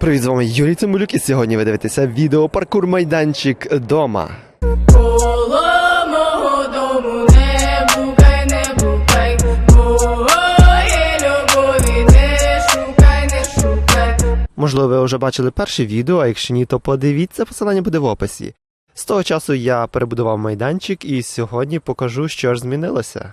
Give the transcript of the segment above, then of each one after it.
Привіт, з вами Юрій Цимбалюк, і сьогодні ви дивитеся відео паркур майданчик дома. Коло мого дому не букай, не букай, моєї любові не шукай, не шукай. Можливо, ви вже бачили перше відео, а якщо ні, то подивіться, посилання буде в описі. З того часу я перебудував майданчик і сьогодні покажу, що ж змінилося.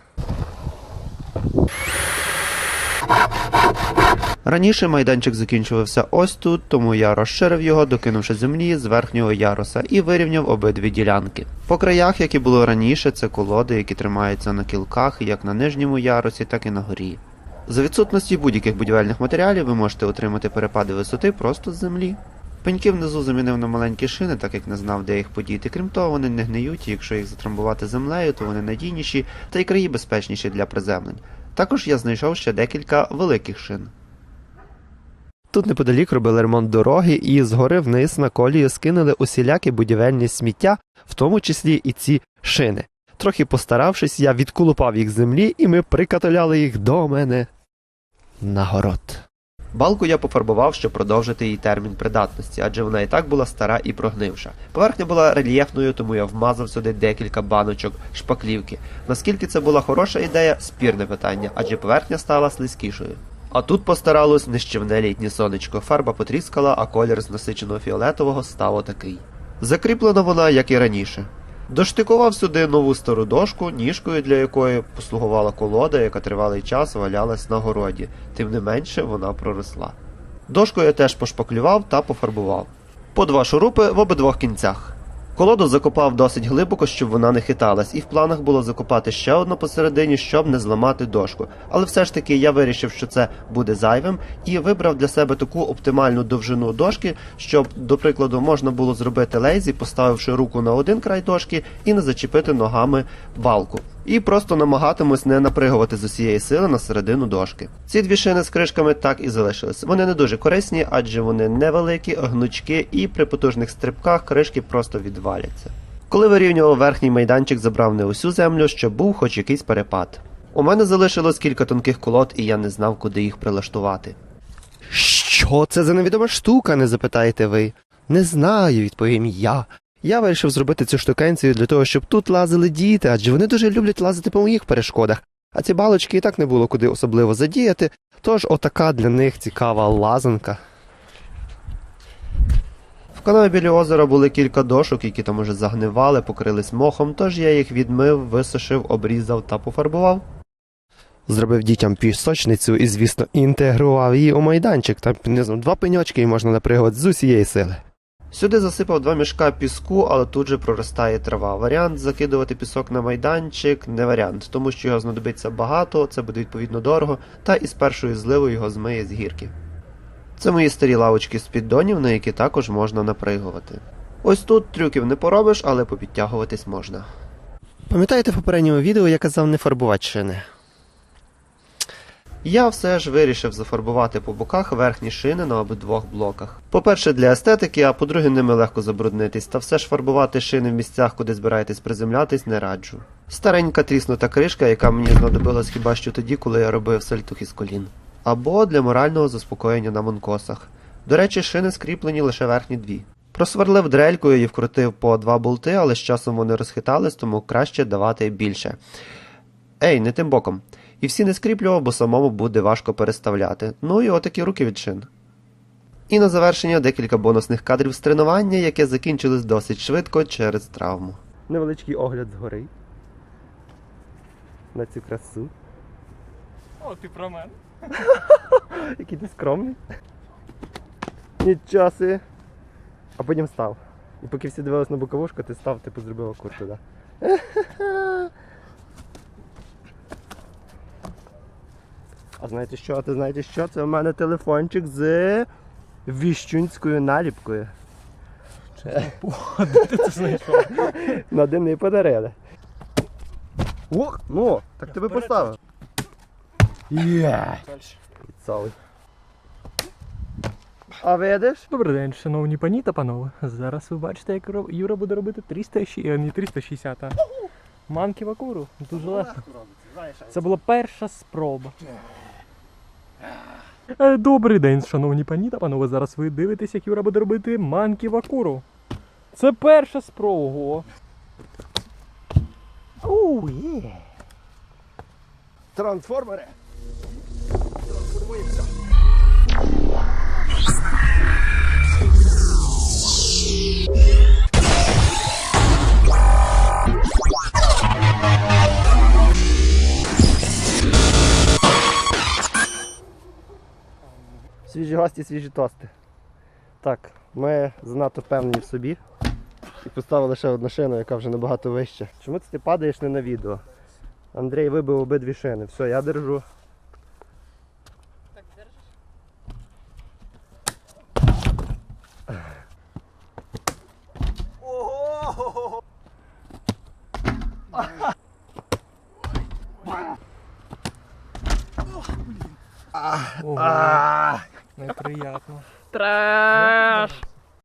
Раніше майданчик закінчувався ось тут, тому я розширив його, докинувши землі з верхнього яруса і вирівняв обидві ділянки. По краях, як і було раніше, це колоди, які тримаються на кілках як на нижньому ярусі, так і на горі. За відсутності будь-яких будівельних матеріалів ви можете отримати перепади висоти просто з землі. Пеньки внизу замінив на маленькі шини, так як не знав, де їх подіти. Крім того, вони не гниють, і якщо їх затрамбувати землею, то вони надійніші та й краї безпечніші для приземлень. Також я знайшов ще декілька великих шин. Тут неподалік робили ремонт дороги і згори вниз на колію скинули усілякі будівельні сміття, в тому числі і ці шини. Трохи постаравшись, я відколупав їх з землі, і ми прикатоляли їх до мене на город. Балку я пофарбував, щоб продовжити її термін придатності, адже вона і так була стара і прогнивша. Поверхня була рельєфною, тому я вмазав сюди декілька баночок шпаклівки. Наскільки це була хороша ідея, спірне питання, адже поверхня стала слизькішою. А тут постаралось нищівне літнє сонечко. Фарба потріскала, а колір з насиченого фіолетового став отакий. Закріплена вона, як і раніше. Доштикував сюди нову стару дошку, ніжкою для якої послугувала колода, яка тривалий час валялась на городі, тим не менше вона проросла. Дошку я теж пошпаклював та пофарбував. По два шурупи в обидвох кінцях. Колоду закопав досить глибоко, щоб вона не хиталась, і в планах було закопати ще одну посередині, щоб не зламати дошку. Але все ж таки я вирішив, що це буде зайвим, і вибрав для себе таку оптимальну довжину дошки, щоб, до прикладу, можна було зробити лейзі, поставивши руку на один край дошки і не зачепити ногами балку. І просто намагатимусь не напригувати з усієї сили на середину дошки. Ці дві шини з кришками так і залишились. Вони не дуже корисні, адже вони невеликі, гнучки, і при потужних стрибках кришки просто відваляться. Коли вирівнював верхній майданчик, забрав не усю землю, щоб був хоч якийсь перепад. У мене залишилось кілька тонких колод, і я не знав, куди їх прилаштувати. Що це за невідома штука, не запитаєте ви? Не знаю, відповім я. Я вирішив зробити цю штукенцію для того, щоб тут лазили діти, адже вони дуже люблять лазити по моїх перешкодах, а ці балочки і так не було куди особливо задіяти, тож отака для них цікава лазанка. В канаві біля озера були кілька дошок, які там уже загнивали, покрились мохом, тож я їх відмив, висушив, обрізав та пофарбував. Зробив дітям пісочницю і, звісно, інтегрував її у майданчик. Там не знаю, два пеньочки і можна напригувати з усієї сили. Сюди засипав два мішка піску, але тут же проростає трава. Варіант закидувати пісок на майданчик не варіант, тому що його знадобиться багато, це буде відповідно дорого, та із першою зливою його змиє з гірки. Це мої старі лавочки з піддонів, на які також можна напригувати. Ось тут трюків не поробиш, але попідтягуватись можна. Пам'ятаєте в попередньому відео я казав не фарбувати шини? Я все ж вирішив зафарбувати по боках верхні шини на обидвох блоках. По-перше, для естетики, а по-друге, ними легко забруднитись, та все ж фарбувати шини в місцях, куди збираєтесь приземлятись, не раджу. Старенька тріснута кришка, яка мені знадобилась хіба що тоді, коли я робив сальтухи з колін. Або для морального заспокоєння на монкосах. До речі, шини скріплені лише верхні дві. Просверлив дрелькою і вкрутив по два болти, але з часом вони розхитались, тому краще давати більше. Ей, не тим боком. І всі не скріплював, бо самому буде важко переставляти. Ну і отакі руки від шин. І на завершення декілька бонусних кадрів з тренування, яке закінчилось досить швидко через травму. Невеличкий огляд згори. На цю красу. О, ти про мене. Який ти скромний. Нічого. А потім став. І поки всі дивились на боковушку, ти став, типу зробив акурт туди. А знаєте що? А ти знаєте що? Це у мене телефончик з віщунською наліпкою. Де ти це знайшов? На дим не подарили. Ох, ну, так тебе поставив. Є. Дальше. Цалий. А видиш? Добрий день, шановні пані та панове. Зараз ви бачите, як Юра буде робити 360, е, не 360, а манки вакуру. Дуже легко. Це була перша спроба. Е, Добрий день, шановні пані та панове. Зараз ви дивитесь, як Юра буде робити манкі вакуру. Це перша спроба. Оу, є. Трансформери. Свіжі гості, свіжі тости. Так, ми занадто впевнені в собі. І поставили ще одну шину, яка вже набагато вища. Чому ти падаєш не на відео? Андрій вибив обидві шини. Все, я держу. Ого. Неприятно. Треш!